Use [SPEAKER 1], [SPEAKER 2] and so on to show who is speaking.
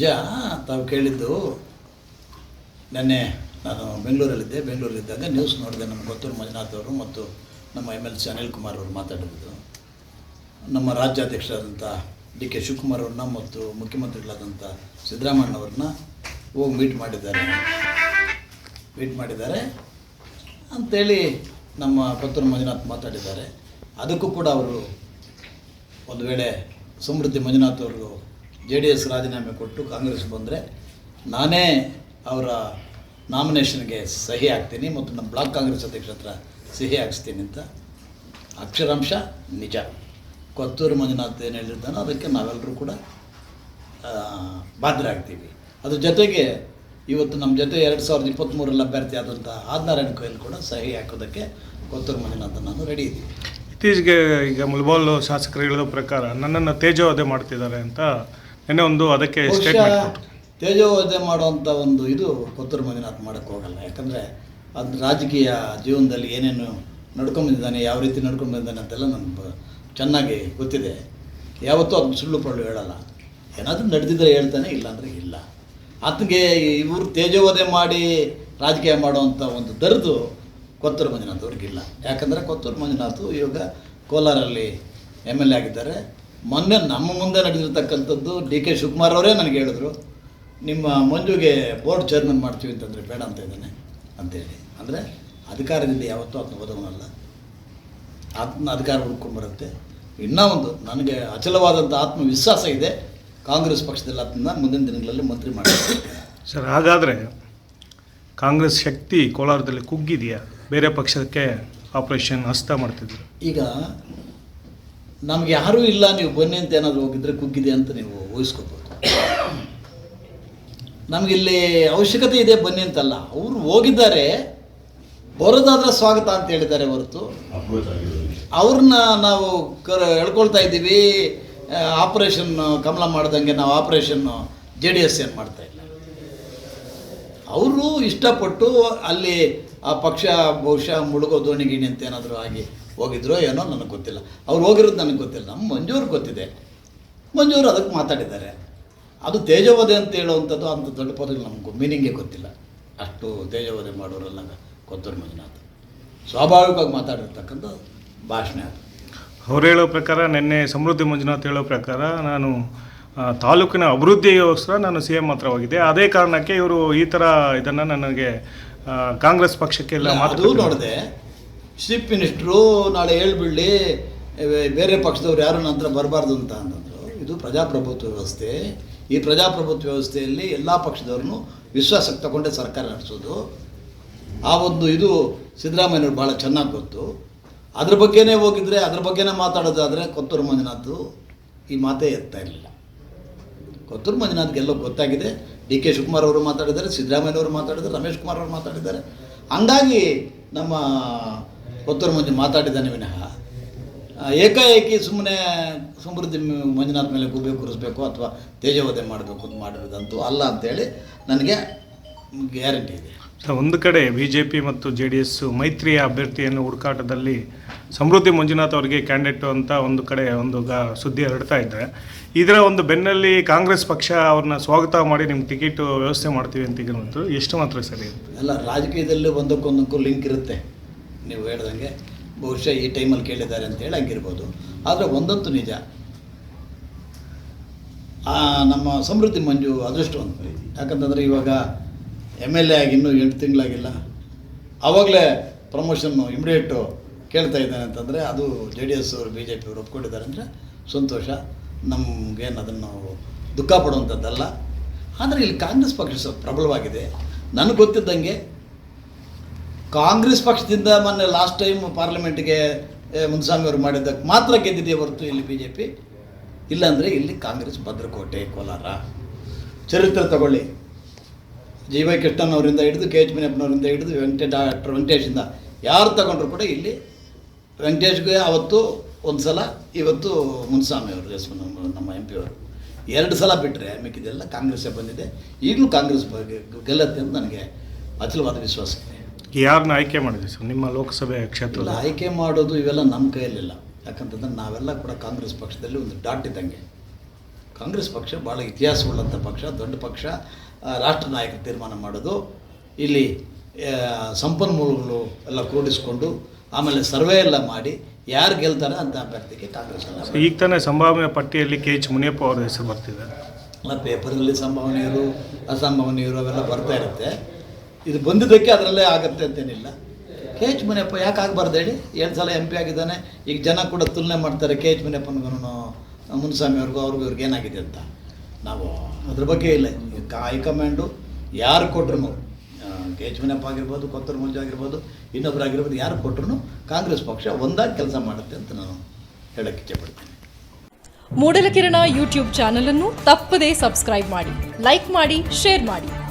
[SPEAKER 1] ನಿಜ? ತಾವು ಕೇಳಿದ್ದು ನೆನ್ನೆ ನಾನು ಬೆಂಗಳೂರಲ್ಲಿದ್ದೆ. ಬೆಂಗಳೂರಲ್ಲಿದ್ದಾಗ ನ್ಯೂಸ್ ನೋಡಿದೆ. ನಮ್ಮ ಗೊತ್ತೂರು ಮಂಜುನಾಥ್ ಅವರು ಮತ್ತು ನಮ್ಮ M L C Anil Kumar ಅವರು ಮಾತಾಡಿದ್ದು. ನಮ್ಮ ರಾಜ್ಯಾಧ್ಯಕ್ಷರಾದಂಥ ಡಿ ಕೆ ಶಿವಕುಮಾರ್ ಅವ್ರನ್ನ ಮತ್ತು ಮುಖ್ಯಮಂತ್ರಿಗಳಾದಂಥ ಸಿದ್ದರಾಮಣ್ಣವ್ರನ್ನ ಹೋಗಿ ಮೀಟ್ ಮಾಡಿದ್ದಾರೆ. ಮೀಟ್ ಮಾಡಿದ್ದಾರೆ ಅಂಥೇಳಿ ನಮ್ಮ ಕೊತ್ತೂರು ಮಂಜುನಾಥ್ ಮಾತಾಡಿದ್ದಾರೆ. ಅದಕ್ಕೂ ಕೂಡ ಅವರು ಒಂದು ವೇಳೆ ಸಮೃದ್ಧಿ ಮಂಜುನಾಥ್ ಅವರು ಜೆ ಡಿ ಎಸ್ ರಾಜೀನಾಮೆ ಕೊಟ್ಟು ಕಾಂಗ್ರೆಸ್ ಬಂದರೆ ನಾನೇ ಅವರ ನಾಮಿನೇಷನ್ಗೆ ಸಹಿ ಹಾಕ್ತೀನಿ ಮತ್ತು ನಮ್ಮ ಬ್ಲಾಕ್ ಕಾಂಗ್ರೆಸ್ ಅಧ್ಯಕ್ಷ ಹತ್ರ ಸಹಿ ಹಾಕ್ಸ್ತೀನಿ ಅಂತ ಅಕ್ಷರಾಂಶ ನಿಜ. ಕೊತ್ತೂರು ಮಂಜುನಾಥ್ ಏನು ಹೇಳಿದ್ದಾನೋ ಅದಕ್ಕೆ ನಾವೆಲ್ಲರೂ ಕೂಡ ಬಾಧ್ಯರಾಗ್ತೀವಿ ಅದ್ರ ಜೊತೆಗೆ ಇವತ್ತು ನಮ್ಮ ಜೊತೆ ಎರಡು ಸಾವಿರದ ಇಪ್ಪತ್ತ್ಮೂರಲ್ಲಿ ಅಭ್ಯರ್ಥಿ ಆದಂಥ ಆದಿನಾರಾಯಣ ಕೋಯಲ್ ಕೂಡ ಸಹಿ ಹಾಕೋದಕ್ಕೆ ಕೊತ್ತೂರು ಮಂಜುನಾಥ ನಾನು ರೆಡಿ ಇದ್ದೀನಿ.
[SPEAKER 2] ಇತ್ತೀಚೆಗೆ ಈಗ ಮುಲ್ಬಾಲ್ ಶಾಸಕರು ಹೇಳಿದ ಪ್ರಕಾರ ನನ್ನನ್ನು ತೇಜೋವಧೆ ಮಾಡ್ತಿದ್ದಾರೆ ಅಂತ ನಿನ್ನೆ ಒಂದು ಅದಕ್ಕೆ
[SPEAKER 1] ಬಹುಶಃ
[SPEAKER 2] ಸ್ಟೇಟ್ಮೆಂಟ್ ಕೊಟ್ಟರು
[SPEAKER 1] ತೇಜೋವಧೆ ಮಾಡುವಂಥ ಒಂದು ಇದು ಕೊತ್ತೂರು ಮಂಜುನಾಥ್ ಮಾಡೋಕ್ಕೆ ಹೋಗಲ್ಲ. ಯಾಕಂದರೆ ಅದು ರಾಜಕೀಯ ಜೀವನದಲ್ಲಿ ಏನೇನು ನಡ್ಕೊಂಬಂದಿದ್ದಾನೆ ಯಾವ ರೀತಿ ನಡ್ಕೊಂಬಂದಿದ್ದಾನೆ ಅಂತೆಲ್ಲ ನನಗೆ ಚೆನ್ನಾಗಿ ಗೊತ್ತಿದೆ. ಯಾವತ್ತೂ ಅದನ್ನ ಸುಳ್ಳು ಪಳ್ಳು ಹೇಳಲ್ಲ. ಏನಾದರೂ ನಡೆದಿದ್ರೆ ಹೇಳ್ತಾನೆ ಇಲ್ಲಾಂದರೆ ಇಲ್ಲ. ಆತನಿಗೆ ಇವರು ತೇಜೋವಧೆ ಮಾಡಿ ರಾಜಕೀಯ ಮಾಡುವಂಥ ಒಂದು ದರ್ದು ಕೊತ್ತೂರು ಮಂಜುನಾಥ್ ಅವ್ರಿಗಿಲ್ಲ. ಯಾಕಂದರೆ ಕೊತ್ತೂರು ಮಂಜುನಾಥ್ ಇವಾಗ ಕೋಲಾರಲ್ಲಿ ಎಂ ಎಲ್ ಎ ಆಗಿದ್ದಾರೆ. ಮೊನ್ನೆ ನಮ್ಮ ಮುಂದೆ ನಡೆದಿರ್ತಕ್ಕಂಥದ್ದು ಡಿ ಕೆ ಶಿವಕುಮಾರ್ ಅವರೇ ನನಗೆ ಹೇಳಿದ್ರು ನಿಮ್ಮ ಮಂಜುಗೆ ಬೋರ್ಡ್ ಚೇರ್ಮನ್ ಮಾಡ್ತೀವಿ ಅಂತಂದರೆ ಬೇಡ ಅಂತ ಇದ್ದಾನೆ ಅಂತೇಳಿ. ಅಂದರೆ ಅಧಿಕಾರದಿಂದ ಯಾವತ್ತೂ ಅದನ್ನು ಓದೋನಲ್ಲ ಆತ್ಮ ಅಧಿಕಾರ ಹುಡ್ಕೊಂಡ್ಬರುತ್ತೆ ಇನ್ನೂ ಒಂದು ನನಗೆ ಅಚಲವಾದಂಥ ಆತ್ಮವಿಶ್ವಾಸ ಇದೆ. ಕಾಂಗ್ರೆಸ್ ಪಕ್ಷದಲ್ಲಿ ಅದನ್ನ ಮುಂದಿನ ದಿನಗಳಲ್ಲಿ ಮಂತ್ರಿ ಮಾಡ್ತಾರೆ.
[SPEAKER 2] ಸರ್ ಹಾಗಾದರೆ ಕಾಂಗ್ರೆಸ್ ಶಕ್ತಿ ಕೋಲಾರದಲ್ಲಿ ಕುಗ್ಗಿದೆಯಾ? ಬೇರೆ ಪಕ್ಷಕ್ಕೆ ಆಪರೇಷನ್ ಹಸ್ತ ಮಾಡ್ತಿದ್ರು.
[SPEAKER 1] ಈಗ ನಮ್ಗೆ ಯಾರೂ ಇಲ್ಲ ನೀವು ಬನ್ನಿ ಅಂತ ಏನಾದರೂ ಹೋಗಿದ್ರೆ ಕುಗ್ಗಿದೆ ಅಂತ ನೀವು ಊಹಿಸ್ಕೋಬೋದು. ನಮಗಿಲ್ಲಿ ಅವಶ್ಯಕತೆ ಇದೆ ಬನ್ನಿ ಅಂತಲ್ಲ. ಅವರು ಹೋಗಿದ್ದಾರೆ ಬರೋದಾದ್ರೆ ಸ್ವಾಗತ ಅಂತ ಹೇಳಿದ್ದಾರೆ ಹೊರತು. ಅವ್ರನ್ನ ನಾವು ಕರ ಹೇಳ್ಕೊಳ್ತಾ ಇದ್ದೀವಿ ಆಪರೇಷನ್ ಕಮಲ ಮಾಡ್ದಂಗೆ ನಾವು ಆಪರೇಷನ್ ಜೆ ಡಿ ಎಸ್ ಏನು ಮಾಡ್ತಾ ಇಲ್ಲ. ಅವರು ಇಷ್ಟಪಟ್ಟು ಅಲ್ಲಿ ಆ ಪಕ್ಷ ಬಹುಶಃ ಮುಳುಗೋ ದೋಣಿ ಗಿಣಿ ಅಂತ ಏನಾದರೂ ಆಗಿ ಹೋಗಿದ್ರೋ ಏನೋ ನನಗೆ ಗೊತ್ತಿಲ್ಲ. ಅವ್ರು ಹೋಗಿರೋದು ನನಗೆ ಗೊತ್ತಿಲ್ಲ. ನಮ್ಮ ಮಂಜೂರು ಗೊತ್ತಿದೆ. ಮಂಜೂರು ಅದಕ್ಕೆ ಮಾತಾಡಿದ್ದಾರೆ. ಅದು ತೇಜವಧೆ ಅಂತ ಹೇಳುವಂಥದ್ದು ಅಂಥ ದೊಡ್ಡ ಪದಗಳು ನಮಗೂ ಮೀನಿಂಗೇ ಗೊತ್ತಿಲ್ಲ. ಅಷ್ಟು ತೇಜವಧೆ ಮಾಡೋರಲ್ಲ ಕೊತ್ತೂರು ಮಂಜುನಾಥ್. ಸ್ವಾಭಾವಿಕವಾಗಿ ಮಾತಾಡಿರ್ತಕ್ಕಂಥ ಭಾಷಣ ಅದು.
[SPEAKER 2] ಅವ್ರು ಹೇಳೋ ಪ್ರಕಾರ ನಿನ್ನೆ ಸಮೃದ್ಧಿ ಮಂಜುನಾಥ್ ಹೇಳೋ ಪ್ರಕಾರ ನಾನು ತಾಲೂಕಿನ ಅಭಿವೃದ್ಧಿಗೋಸ್ಕರ ನಾನು ಸಿ ಎಂ ಮಾತ್ರವಾಗಿದೆ ಅದೇ ಕಾರಣಕ್ಕೆ ಇವರು ಈ ಥರ ಇದನ್ನು ನನಗೆ ಕಾಂಗ್ರೆಸ್
[SPEAKER 1] ಪಕ್ಷಕ್ಕೆಲ್ಲ
[SPEAKER 2] ಮಾತು
[SPEAKER 1] ನೋಡಿದೆ. ಚೀಫ್ ಮಿನಿಸ್ಟ್ರು ನಾಳೆ ಹೇಳ್ಬಿಡಲಿ ಬೇರೆ ಪಕ್ಷದವ್ರು ಯಾರು ನಂತರ ಬರಬಾರ್ದು ಅಂತ ಅಂತಂದರು ಇದು ಪ್ರಜಾಪ್ರಭುತ್ವ ವ್ಯವಸ್ಥೆ. ಈ ಪ್ರಜಾಪ್ರಭುತ್ವ ವ್ಯವಸ್ಥೆಯಲ್ಲಿ ಎಲ್ಲ ಪಕ್ಷದವ್ರನ್ನು ವಿಶ್ವಾಸಕ್ಕೆ ತಗೊಂಡೇ ಸರ್ಕಾರ ನಡೆಸೋದು. ಆ ಒಂದು ಇದು ಸಿದ್ದರಾಮಯ್ಯವ್ರು ಭಾಳ ಚೆನ್ನಾಗಿ ಗೊತ್ತು. ಅದ್ರ ಬಗ್ಗೆನೇ ಹೋಗಿದ್ರೆ, ಅದ್ರ ಬಗ್ಗೆನೇ ಮಾತಾಡೋದಾದರೆ ಕೊತ್ತೂರು ಮಂಜುನಾಥ್ ಈ ಮಾತೇ ಎತ್ತಾ ಇರಲಿಲ್ಲ. ಕೊತ್ತೂರು ಮಂಜುನಾಥ್ಗೆಲ್ಲ ಗೊತ್ತಾಗಿದೆ. ಡಿ ಕೆ ಶಿವಕುಮಾರ್ ಅವರು ಮಾತಾಡಿದ್ದಾರೆ, ಸಿದ್ದರಾಮಯ್ಯನವರು ಮಾತಾಡಿದ್ದಾರೆ, ರಮೇಶ್ ಕುಮಾರ್ ಅವರು ಮಾತಾಡಿದ್ದಾರೆ. ಹಂಗಾಗಿ ನಮ್ಮ ಕೊತ್ತೂರು ಮಂಜು ಮಾತಾಡಿದ್ದಾನೆ ವಿನಃ. ಏಕಾಏಕಿ ಸುಮ್ಮನೆ ಸಮೃದ್ಧಿ ಮಂಜುನಾಥ ಮೇಲೆ ಗುಬ್ಬೆ ಕೂರಿಸ್ಬೇಕು ಅಥವಾ ತೇಜವಧೆ ಮಾಡಬೇಕು ಅಂತ ಮಾಡಿರೋದಂತೂ ಅಲ್ಲ ಅಂತೇಳಿ ನನಗೆ ಗ್ಯಾರಂಟಿ ಇದೆ.
[SPEAKER 2] ಒಂದು ಕಡೆ ಬಿ ಜೆ ಪಿ ಮತ್ತು ಜೆ ಡಿ ಎಸ್ ಮೈತ್ರಿಯ ಅಭ್ಯರ್ಥಿಯನ್ನು ಹುಡುಕಾಟದಲ್ಲಿ ಸಮೃದ್ಧಿ ಮಂಜುನಾಥ್ ಅವರಿಗೆ ಕ್ಯಾಂಡಿಡೇಟು ಅಂತ ಒಂದು ಕಡೆ ಒಂದು ಗ ಸುದ್ದಿ ಹರಡ್ತಾ ಇದ್ದರೆ ಇದರ ಒಂದು ಬೆನ್ನಲ್ಲಿ ಕಾಂಗ್ರೆಸ್ ಪಕ್ಷ ಅವ್ರನ್ನ ಸ್ವಾಗತ ಮಾಡಿ ನಿಮ್ಮ ಟಿಕೆಟ್ ವ್ಯವಸ್ಥೆ ಮಾಡ್ತೀವಿ ಅಂತ ಎಷ್ಟು ಮಾತ್ರ ಸರಿ? ಇರುತ್ತೆ
[SPEAKER 1] ಎಲ್ಲ ರಾಜಕೀಯದಲ್ಲಿ ಒಂದಕ್ಕೊಂದಕ್ಕೂ ಲಿಂಕ್ ಇರುತ್ತೆ. ನೀವು ಹೇಳ್ದಂಗೆ ಬಹುಶಃ ಈ ಟೈಮಲ್ಲಿ ಕೇಳಿದ್ದಾರೆ ಅಂತೇಳಿ ಹಂಗಿರ್ಬೋದು. ಆದರೆ ಒಂದಂತೂ ನಿಜ. ನಮ್ಮ ಸಮೃದ್ಧಿ ಮಂಜು ಅದೃಷ್ಟವಂತ ಯಾಕಂತಂದರೆ ಇವಾಗ ಎಂ ಎಲ್ ಎ ಆಗಿ ಇನ್ನೂ ಎಂಟು ತಿಂಗಳಾಗಿಲ್ಲ. ಆವಾಗಲೇ ಪ್ರಮೋಷನ್ನು ಇಮಿಡಿಯೇಟು ಕೇಳ್ತಾ ಇದ್ದಾನೆ ಅಂತಂದರೆ ಅದು ಜೆ ಡಿ ಎಸ್ ಅವರು ಬಿ ಜೆ ಪಿಯವರು ಒಪ್ಕೊಂಡಿದ್ದಾರೆ ಅಂದರೆ ಸಂತೋಷ. ನಮಗೇನು ಅದನ್ನು ದುಃಖ ಪಡುವಂಥದ್ದಲ್ಲ ಆದರೆ ಇಲ್ಲಿ ಕಾಂಗ್ರೆಸ್ ಪಕ್ಷ ಪ್ರಬಲವಾಗಿದೆ. ನನಗೆ ಗೊತ್ತಿದ್ದಂಗೆ ಕಾಂಗ್ರೆಸ್ ಪಕ್ಷದಿಂದ ಮೊನ್ನೆ ಲಾಸ್ಟ್ ಟೈಮ್ ಪಾರ್ಲಿಮೆಂಟ್ಗೆ ಏ, ಮುನ್ಸ್ವಾಮಿ ಅವರು ಮಾಡಿದ್ದಕ್ಕೆ ಮಾತ್ರ ಗೆದ್ದಿದೆ ಹೊರತು ಇಲ್ಲಿ ಬಿ ಜೆ ಪಿ ಇಲ್ಲಾಂದರೆ ಇಲ್ಲಿ ಕಾಂಗ್ರೆಸ್ ಭದ್ರಕೋಟೆ ಕೋಲಾರ. ಚರಿತ್ರೆ ತಗೊಳ್ಳಿ. ಜಿ ವೈ ಕೃಷ್ಣನ್ ಅವರಿಂದ ಹಿಡಿದು ಕೆ ಎಚ್ ಮಿನಪ್ಪನವರಿಂದ ಹಿಡಿದು ವೆಂಕಟೇ ಡಾಕ್ಟರ್ ವೆಂಕಟೇಶಿಂದ ಯಾರು ತಗೊಂಡ್ರು ಕೂಡ ಇಲ್ಲಿ ವೆಂಕಟೇಶ್ಗೆ ಅವತ್ತು ಒಂದು ಸಲ ಇವತ್ತು ಮುನ್ಸ್ವಾಮಿ ಅವರು ಎಸ್ ನಮ್ಮ ಎಂ ಪಿ ಅವರು. ಎರಡು ಸಲ ಬಿಟ್ಟರೆ ಮಿಕ್ಕಿದೆಲ್ಲ ಕಾಂಗ್ರೆಸ್ಸೇ ಬಂದಿದೆ. ಈಗಲೂ ಕಾಂಗ್ರೆಸ್ ಗೆಲ್ಲತ್ತೆ ಅಂತ ನನಗೆ ಅಚಲವಾದ ವಿಶ್ವಾಸ.
[SPEAKER 2] ಯಾರನ್ನ ಆಯ್ಕೆ ಮಾಡಿದೆ ಸರ್? ನಿಮ್ಮ ಲೋಕಸಭೆ
[SPEAKER 1] ಕ್ಷೇತ್ರ
[SPEAKER 2] ಕ್ಷೇತ್ರದ
[SPEAKER 1] ಆಯ್ಕೆ ಮಾಡೋದು ಇವೆಲ್ಲ ನಮ್ಮ ಕೈಯಲ್ಲಿಲ್ಲ. ಯಾಕಂತಂದ್ರೆ ನಾವೆಲ್ಲ ಕೂಡ ಕಾಂಗ್ರೆಸ್ ಪಕ್ಷದಲ್ಲಿ ಒಂದು ಡಾಟ್ ಇದ್ದಂಗೆ. ಕಾಂಗ್ರೆಸ್ ಪಕ್ಷ ಭಾಳ ಇತಿಹಾಸವುಳ್ಳಂಥ ಪಕ್ಷ ದೊಡ್ಡ ಪಕ್ಷ ರಾಷ್ಟ್ರ ನಾಯಕರು ತೀರ್ಮಾನ ಮಾಡೋದು. ಇಲ್ಲಿ ಸಂಪನ್ಮೂಲಗಳು ಎಲ್ಲ ಕೂಡಿಸ್ಕೊಂಡು ಆಮೇಲೆ ಸರ್ವೆ ಎಲ್ಲ ಮಾಡಿ ಯಾರು ಗೆಲ್ತಾರೆ ಅಂತ ಅಭ್ಯರ್ಥಿಗೆ ಕಾಂಗ್ರೆಸ್
[SPEAKER 2] ಈಗ ತಾನೇ ಸಂಭಾವನೆ ಪಟ್ಟಿಯಲ್ಲಿ ಕೆ ಎಚ್ ಮುನಿಯಪ್ಪ ಅವರ ಹೆಸರು ಬರ್ತಿದೆ.
[SPEAKER 1] ಅಲ್ಲ ಪೇಪರಲ್ಲಿ ಸಂಭಾವನೆಯರು ಅಸಂಭಾವನೆಯರು ಅವೆಲ್ಲ ಬರ್ತಾ ಇರುತ್ತೆ. ಇದು ಬಂದಿದ್ದಕ್ಕೆ ಅದರಲ್ಲೇ ಆಗುತ್ತೆ ಅಂತೇನಿಲ್ಲ. ಕೆ ಎಚ್ ಮುನಿಯಪ್ಪ ಯಾಕೆ ಆಗಬಾರ್ದು ಹೇಳಿ? ಎರಡು ಸಲ ಎಂ ಪಿ ಆಗಿದ್ದಾನೆ. ಈಗ ಜನ ಕೂಡ ತುಲನೆ ಮಾಡ್ತಾರೆ ಕೆ ಎಚ್ ಮುನಿಯಪ್ಪನಿಗೂ ಮುನ್ಸ್ವಾಮಿ ಅವ್ರಿಗೂ ಅವ್ರಿಗೂ ಇವ್ರಿಗೆ ಏನಾಗಿದೆ ಅಂತ. ನಾವು ಅದ್ರ ಬಗ್ಗೆ ಇಲ್ಲ. ಹೈಕಮಾಂಡು ಯಾರು ಕೊಟ್ರು ಕೆ ಎಚ್ ಮುನಿಯಪ್ಪ ಆಗಿರ್ಬೋದು, ಕೊತ್ತರ ಮುಂಜ ಆಗಿರ್ಬೋದು ಇನ್ನೊಬ್ರು ಆಗಿರ್ಬೋದು ಯಾರು ಕೊಟ್ರು ಕಾಂಗ್ರೆಸ್ ಪಕ್ಷ ಒಂದಾಗಿ ಕೆಲಸ ಮಾಡುತ್ತೆ ಅಂತ ನಾನು ಹೇಳೋಕ್ಕೆ ಇಚ್ಛೆಪಡ್ತೀನಿ.
[SPEAKER 3] ಮೂಡಲಕಿರಣ ಯೂಟ್ಯೂಬ್ ಚಾನಲನ್ನು ತಪ್ಪದೇ ಸಬ್ಸ್ಕ್ರೈಬ್ ಮಾಡಿ ಲೈಕ್ ಮಾಡಿ ಶೇರ್ ಮಾಡಿ.